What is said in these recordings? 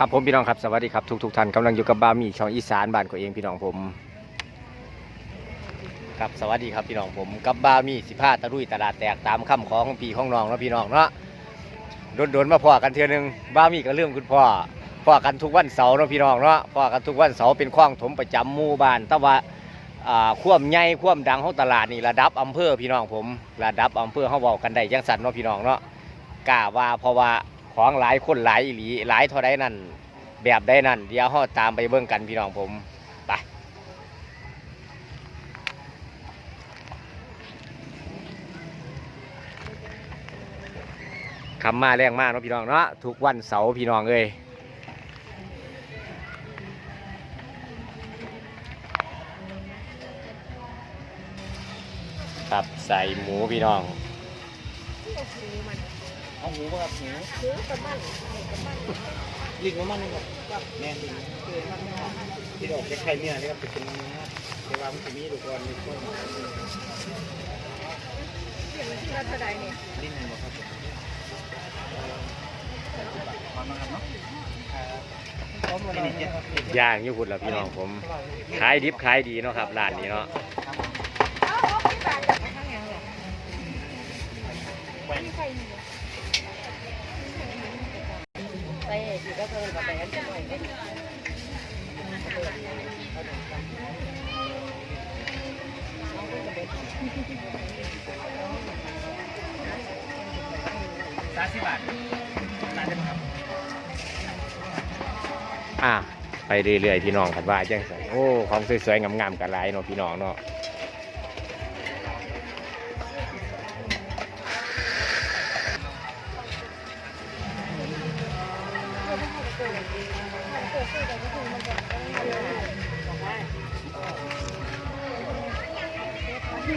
ครับผมพี่น้องครับสวัสดีครับทุกทุกๆท่านกำลังอยู่กับบามีช่องอีสานบ้านของเองพี่น้องผม ครับสวัสดีครับพี่น้องผมกับบามีสิพาตะลุยตลาดแตกตามคำของพี่ของน้องเนาะพี่น้องเนาะโดนๆมาพ่อกันเทือหนึงบามีก็เรื่องคุณพ่อพ่อกันทุกวันเสาร์เนาะพี่น้องเนาะพ่อกันทุกวันเสาร์เป็นข้องถมประจำหมู่บ้านต่ว่าอ่าควมใหญ่ควมดังของตลาดนี่ระดับอำเภอพี่น้องผม ระดับอำเภอเขาเว้ากันได้จังสันเนาะพี่น้องเนาะกล้าว่าเพราะว่า ของหลายคนหลายอีหลีหลายเท่าใดนั่นแบบได้นั่นเดี๋ยวเราตามไปเบิ่งกันพี่น้องผมไปคำมาแรงมากเนาะพี่น้องเนาะทุกวันเสาร์พี่น้องเอ้ยครับใส่หมูพี่น้อง เอาหูมาครับหูลิงของมันนี่ครับแม่นลิงคือมันที่ออกจากไข่เนี่ยนะครับเป็นเนื้อแต่ว่ามันจะมีลูกอ่อนมีต้นลิ้นหนึ่งครับความมาครับเนาะนี่เจ็ดครับย่างอยุพุดละพี่น้องผม ขายดิบขายดีเนาะครับร้านนี้เนาะไป สามสิบบาทร้านเดิมครับอะไปเรื่อยๆพี่น้องคัดว่าจังสันโอ้ ของสวยๆงามๆกันหลายเนาะพี่น้องเนาะ พระ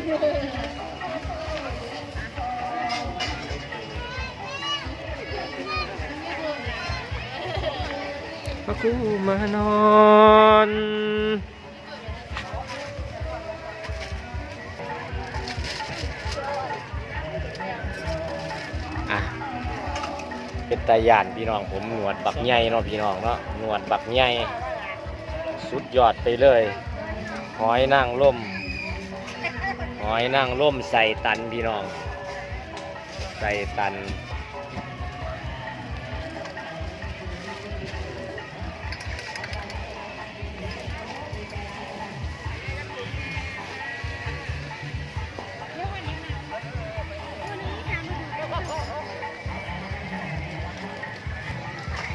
กูมานอนอะเป็นตาย่านพี่น้องผมหนวดบักใหญ่เนาะพี่น้องเนาะหนวดบักใหญ่สุดยอดไปเลยหอยนางร่ม อยนางร่มใส่ตันพี่น้อง ใส่ตัน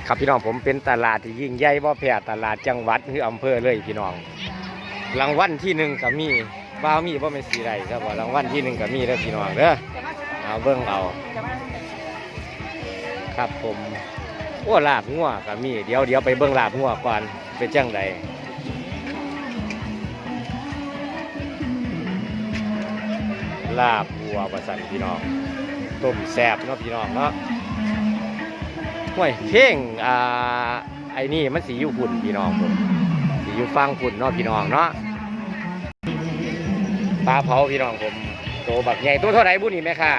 ครับพี่น้องผมเป็นตลาดที่ยิ่งใหญ่บ่แพ้ตลาดจังหวัดหรืออำเภอเลยพี่น้องรางวัลที่หนึ่งก็มี บ้าวมีบ่เป็นสีไรครับว่ารางวัลที่หนึ่งก็มีเด้อพี่น้องเด้อเอาเบิ่งเอาครับผมโอ้ลาบงัวก็มีเดี๋ยวเดี๋ยวไปเบิ่งลาบงัวก่อนเป็นจังใดลาบวัวประสันพี่น้องต้มแซบเนาะพี่น้องเนาะห่วยเพ่งอ่าไอ้นี่มันสีอยู่หุ่นพี่น้องผมสีอยู่ฟังหุ่นเนาะพี่น้องเนาะ ปลาเผาพี่น้องผมโตบักใหญ่ตัวเท่าไหร่บุนี่แม่ค่ะ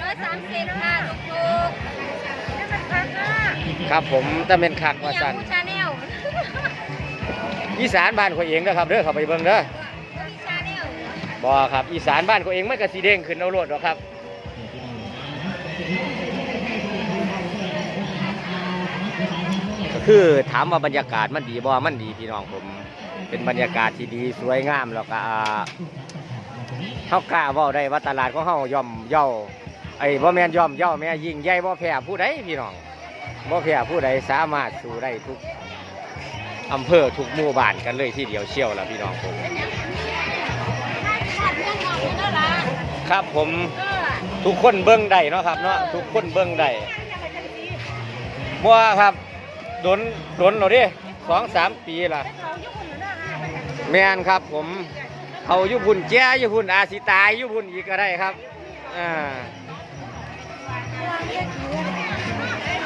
ร้อยสามสิบค่ะถูกๆนี่มันพักอะครับผมแต่เป็นคักว่ายัสังนชาแนลอีสานบ้านเขาเองนะครับเด้อเข้าไปเบิ่งเด้อมีชาแนลบ่ครับอีสานบ้านเขาเองมันก็สีเด้งขึ้นเอาโลดหรอกครับก็คือถามว่าบรรยากาศมันดีบ่มันดีพี่น้องผม เป็นบรรยากาศที่ดีสวยงามแล้วก็อ่าเฮากล้าว้าได้ว่าตลาดของเฮาย่อมเย่าไอ้บ่แม่นย่อมเย่าแม่ยิ่งใหญ่บ่แพ้ผู้ใดพี่น้องบ่แพ้ผู้ใดสามารถสู้ได้ทุกอำเภอทุกหมู่บ้านกันเลยที่เดียวเชี่ยวล่ะพี่น้องผมครับผมทุกคนเบิ่งได้เนาะครับเนาะทุกคนเบิ่งได้บ่ครับโดนโดนแล้วเด้สองสามปีล่ะ แมนครับผมเขายู่พุ่นแก่อยู่พุ่นอาสิตายยู่พุ่นอีกก็ได้ครับอ่า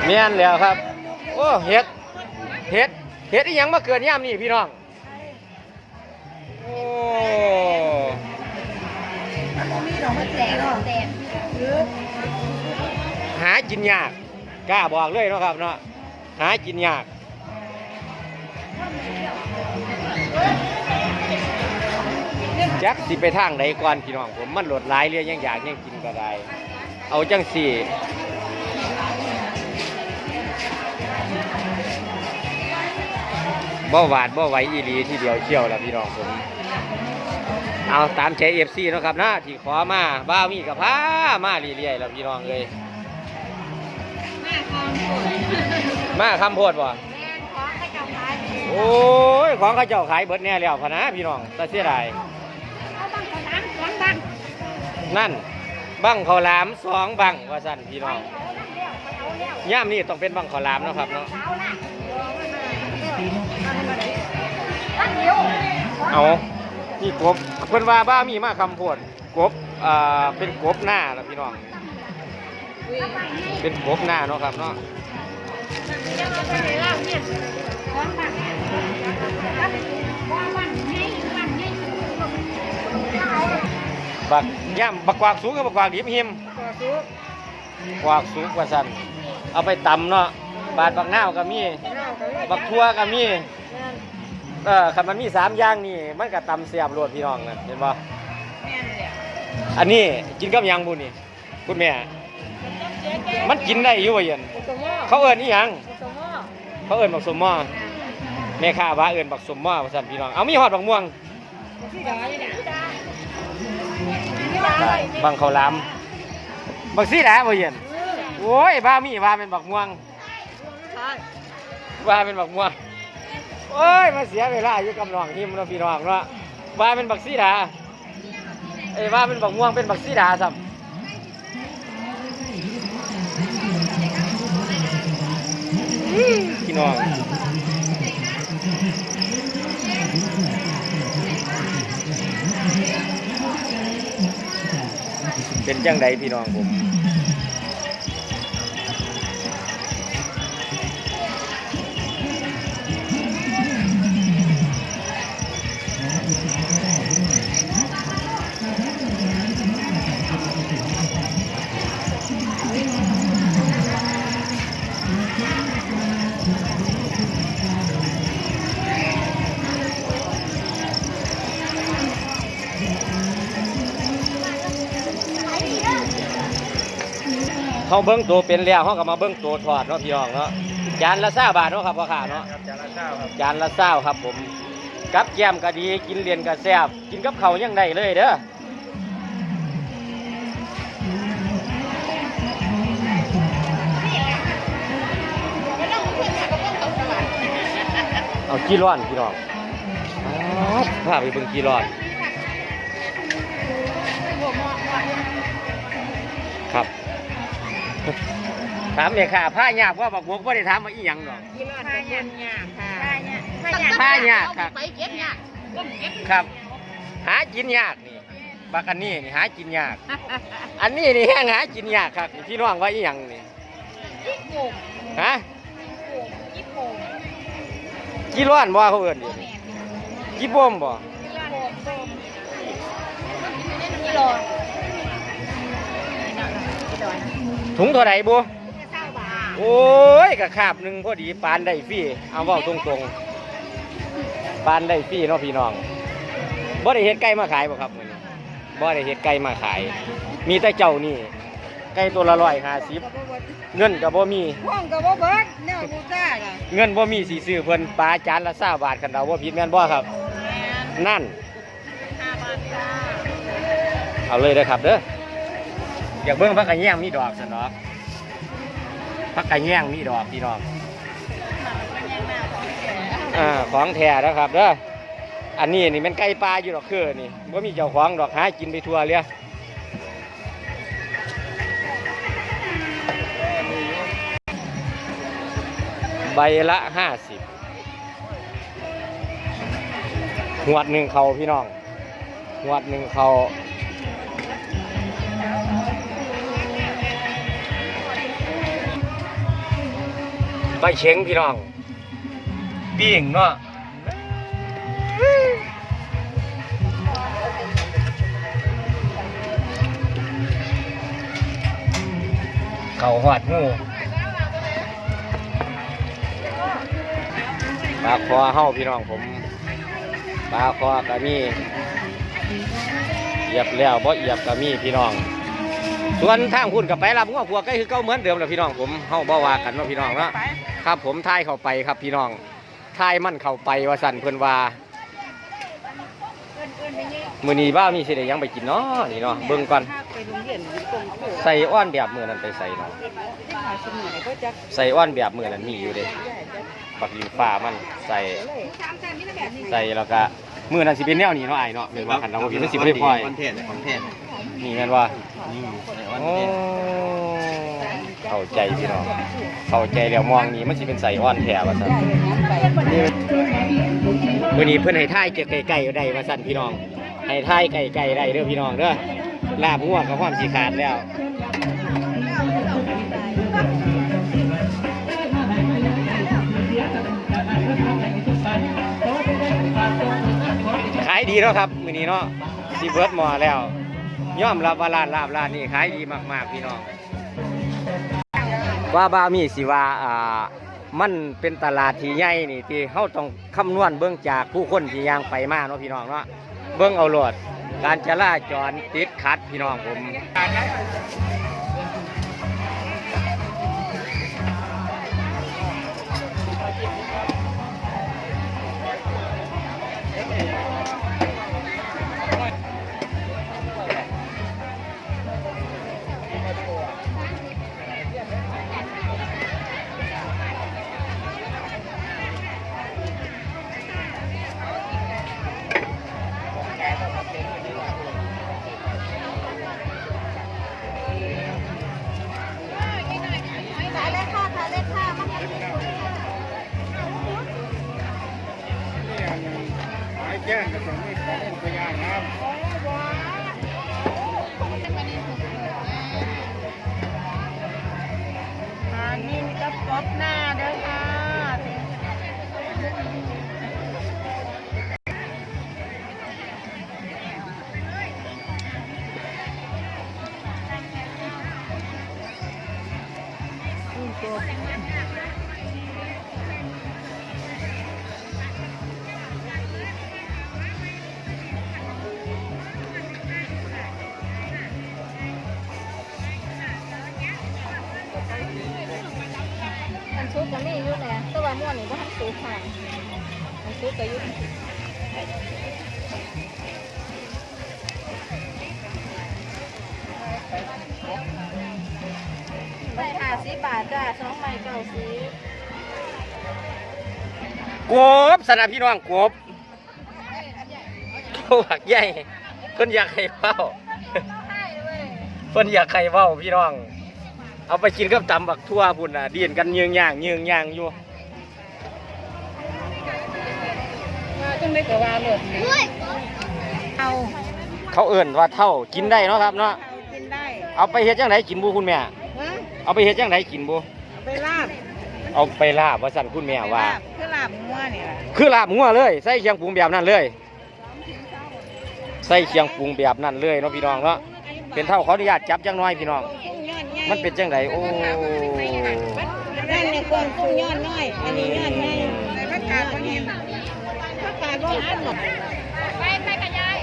เมียนแล้วครับ โอ้เห็ดเห็ดเห็ดอีหยังมาเกิดย่ามนี่พี่น้องโอ้มีดอกมันแตกแตกหากินยากกล้าบอกเลยเนาะครับเนาะหากินยาก จักสิไปทางใดก่อนพี่น้องผมมันโหลดหลายเรือยังอยากยังกินก็ได้ เอาจังสี่บ่หวาดบ่ไหวอีหลีที่เดียวเชี่ยวแล้วพี่น้องผมเอาตามใจเอฟซีนาะครับนะที่ขอมาบ้ามีกับพามาเรื่อยๆแล้วพี่น้องเลยแม่คลองโสดมาคำโพดบ่แม่ของให้เจ้าขายโอ้ย ของเขาเจ้าขายเบิดแน่แล้วพะนะพี่น้องแตาเสียดาย นั่น บังข้าวหลามสองบังว่าสั่นพี่น้องย่ามนี่ต้องเป็นบังข้าวหลามเนาะครับเนาะเอาละตั้งเดียวเอานี่กบเพิ่นว่าบ้ามีมากคำโพดกบอ่าเป็นกบหน้าแล้วพี่น้อง เป็นกบหน้าเนาะครับเนาะของบังว่าบังให้บังให้ บักย่ามบักกวากสูงกับบักกวากดิบหิมกวากสูงกว่าสันเอาไปตำเนาะบาดบักนาวก็มีบักทั่วก็มีเออคันมันมีสามอย่างนี่มันก็ตำเสียบรวดพี่น้องนะเห็นบ่อันนี้กินกับหยังบุญนี่คุณแม่ มันกินได้อยู่ว่เย็นเขาเอิ้นอีหยังเขาเอิ้นบักสมหม้อแม่ค้าว่าเอิ้นบักสมหม้อว่าซั่นพี่น้องเอามีฮอดบักม่วง บังเขาวหลามบักซี่แหละบ่เย็นโอ้ยบ้ามีว่าเป็นบักม่วงว่าเป็นบักม่วงโอ้ยมาเสียเวลาอยู่กับน้องหิมเนาะพี่น้องเนาะว่าเป็นบักซี่ดาเอ้ยว่าเป็นบักม่วงเป็นบักซี่ดาซ้ำอื้อพี่น้อง เป็นจังใดพี่น้องผม เขาเบิ้งตัวเป็นแล้วเขาก็มาเบิ้งตัวถอดเนาะพี่น้องเนาะจานละเศร้าบาทเนาะครับพ่อค้าเนาะครับจานละเก้าครับจานละเศร้าครับผมกับแก้มก็ดีกินเรียนก็แซ่บกินกับเขายังได้เลยเด้อเอากี่ร้อนพี่น้องอ๋อพาไปเบิ่งกี่ร้อน ถามเลยค่ะผ้ายากว่าบอกวกว่ได้ถามมาอีหยังหรอก ผ้าหยาบหยาบค่ะผ้าหยาบผ้ายากครับ ไปเก็บหยาบครับ หากินยากนี่บักอันนี้นี่หากินยาก อันนี้นี่แห้งหากินยากครับพี่น้องว่าอีหยังนี่ยี่โป่งฮะยี่โป่งกี่ร้อนบ่เขาเอิ้นดิกี่บ่มบ่ยี่โป่งโป่งยี่โล ถุงเท่าไหร่บ่เศร้าบาทโอ้ยกะคาบหนึงพอดีปานได้ฟรีเอาเว้าตรงๆปานได้ฟรีเนาะพี่น้องบ่ได้เฮ็ดไก่มาขายบ่ครับมื้อนี้บ่ได้เฮ็ดไก่มาขาย มีแต่เจ้านี่ไก่ตัวละ150เงินก็บ่มีห้องกับว่าเบิร์ดเนี่ยกูจ้าล่ะเงินบ่มีสีซื้อเพิ่นปลาจานละ20บาทคันเราบ่ผิดแม่นบ่ครับ นั่นห้าบาทจ้าเอาเลยเด้อครับเด้อ อยากเบิ่งพักกะแยงมีดอกซั่นเนาะพักกะแยงมีดอกพี่น้องอ่าของแท้นะครับเด้ออันนี้นี่มันไก่ปลาอยู่ดอกคือนี่บ่ามีเจ้าของดอกหากินไปทั่วเลยใบละห้าสิบหวดหนึ่งเขาพี่น้องหวดหนึ่งเขา ใบเชงพี่น้องปิ้งเนาะเขาหอดงูปลาคอเฮาพี่น้องผมปลาคอก็มีเหยียบแล้วบ่เหยียบก็มีพี่น้อง ส่วนทางคุณกับไปรับง้อผัวใกล้คือเก่าเหมือนเดิมแหละพี่น้องผมเฮาบ่ว่ากันเนาะพี่น้องเนาะครับ ผมทายเข้าไปครับพี่น้องทายมันเข้าไปว่าสั่นเพิ่นว่ามื้อนี้บ้ามีสิได้หยังไปกินเนาะนี่เนาะเบิ่งก่อนไปโรงเรียนอยู่ตรงโถใส่อ้อนแบบมื้อนั้นไปใส่เนาะหาสมัยก็จะใส่อ้อนแบบมื้อนั้นมีอยู่เด้บักลินฟ้ามันใส่ใส่แล้วก็มื้อนั้นสิเป็นแนวนี้เนาะอ้ายเนาะแม่นว่าคันเราบ่ผิดมันสิบ่ได้พลอยคอ นี่แม่นว่านี่โอ้เข้าใจพี่น้องเข้าใจแล้วมองนี่มันสิเป็นใส่อ้อนแท้ว่าซั่นมื้อนี้เพิ่นให้ท่ายเจอไก่ๆได้ว่าซั่นพี่น้องให้ท่ายไก่ๆได้เด้อพี่น้องเด้อลาบงัวกับความสิขาดแล้วขายดีเนาะครับมื้อนี้เนาะสิเบิดหมอแล้ว ย่อมรับว่าร้านลาบร้านนี้ขายดีมากๆพี่น้อง ว่าบามีสิว่าอ่ามันเป็นตลาดที่ใหญ่นี่ที่เฮาต้องคำนวณเบื้องจากผู้คนที่ย่างไปมาเนาะพี่น้องเนาะเบื้องเอาโลดการจราจรติดขัดพี่น้องผม มันชุกก็มีอยู่แหละแต่ว่าม่วนนี่บ่ทันสุกค่ะมันชุกก็อยู่ใบห้าสิบบาทจ้าสองใบเก้าสิบกบสนะพี่น้องกบตัวหักใหญ่เพิ่นอยากให้เว้าใช่ด้วยเพิ่นอยากให้เว้าพี่น้อง เอาไปกินกับตำบักทั่วพุ่นน่ะเดียนกันยืงย่างยืงย่างอยู่ว่าต้องได้กับว่าหลดเอาเขาเอิ่นว่าเท่ากินได้เนาะครับเนาะกินได้เอาไปเฮ็ดจังไดกินบุคุณแม่ฮะเอาไปเฮ็ดจังไดกินบุเอาไปลาบเอาไปลาบว่าสั่นคุณแม่ว่า คือลาบงัวนี่แหละคือลาบงัวเลยใส่เคียงปรุงแบบนั้นเลยใส่เคียงปรุงแบบนั้นเลยเนาะพี่น้องเนาะเป็นเท่าขออนุญาตจับจังน้อยพี่น้องกุ้งยอดใหญ่ มันเป็นจังไดโอ้นั่นเนี่ยกวนกุ้งยอดน้อย อันนี้ยอดใหญ่ในผักกาดก็เห็นผักกาดก็เห็นหมดไปไปกับยาย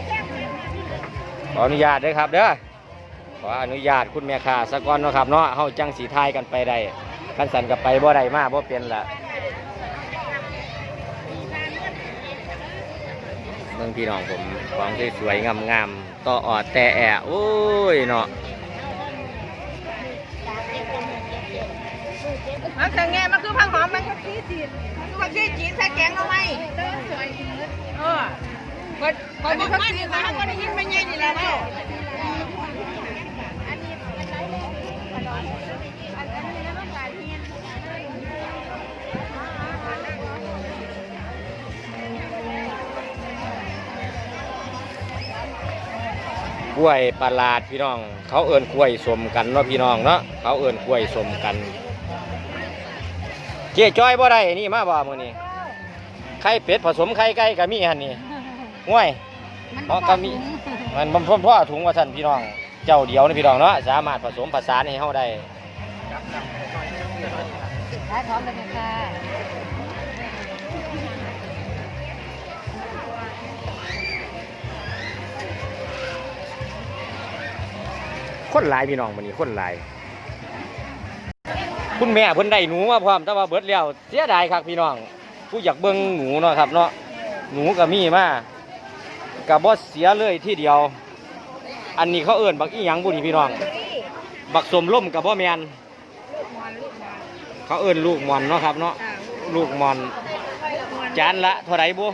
ขออนุญาตเด้อครับเด้อขออนุญาตคุณแม่ค้าสะก่อนเนาะครับเนาะเฮาจังสีทายกันไปได้คันสันกับไปบ่ได้มาบ่เป็นละเมืองพี่น้องผมของสวยๆงามๆต่อออดแต่แอะโอ้ยเนาะ มันคือไงมันคือผักหอมมันคือขี้จีนมันคือขี้จีนใส่แกงเอาไว้เออคนคนที่เขาจีนมาเขาก็ได้ยินไม่ใหญ่นี่และเนาะกล้วยประหลาดพี่น้อง เขาเอิ้นกล้วยสมกันเนาะพี่น้องเนาะเขาเอิ้นกล้วยสมกัน เจ๊จ้อยบ่ได้นี่มาบ่มื้อนี้ไข่เป็ดผสมไข่ไก่ก็มีหั่นนี่ห่วยเพราะก็มีมันบ่พ่อพ่อถุงว่าซั่นพี่น้อง เจ้าเดียวนี่พี่น้องเนาะสามารถผสมผสานให้เฮาได้ขายของกันค่ะคนหลายพี่น้องวันนี้คนหลาย คุณแม่เพิ่นได้หนูมาพร้อมแต่ว่าเบิดแล้วเสียดายครับพี่น้อง ผู้อยากเบิ่งหนูเนาะครับเนาะหนูก็มีมากับ่เสียเลยที่เดียว อันนี้เขาเอิ่นบักอีหยังบุนี่พี่น้อง บักสมล่มกับบ่แมนเขาเอิ่นลูกมอนเนาะครับเนาะลูกมอน จานละเท่าไหร่บุ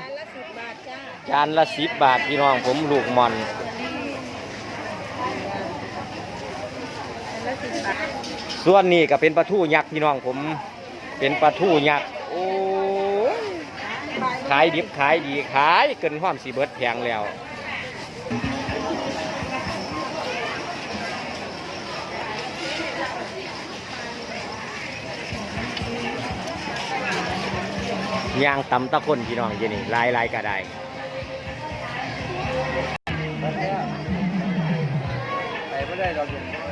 จานละสิบบาทพี่น้องผมลูกมอน ส่วนนี้ก็เป็นปลาทูยักษ์พี่น้องผมเป็นปลาทูยักษ์โอ้ยขายดิบขายดีขายเกินความสีเบิดแพงแล้วย่างตำตะคนพี่น้องเจนี่ลายลายก็ได้ไปไม่ได้เราอยู่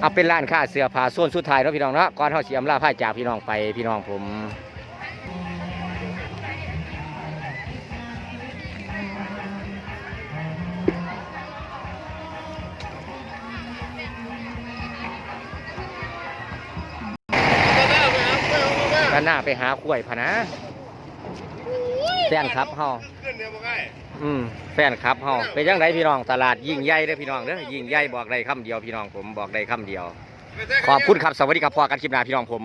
เอาเป็นร้านค้าเสื้อผ้าส่วนสุดท้ายเนาะพี่น้องเนาะก่อนเขาเสียมลาผ้าจากพี่น้องไปพี่น้องผมก็น่าไปหาข้วยพะนะแฟนครับเฮา อืมแฟนครับเฮาเป็นยังไงพี่น้องตลาดยิ่งใหญ่เด้อพี่น้องเด้อยิ่งใหญ่บอกได้คำเดียวพี่น้องผมบอกได้คำเดียว ขอบคุณครับสวัสดีครับพ่อกันคลิปหน้าพี่น้องผม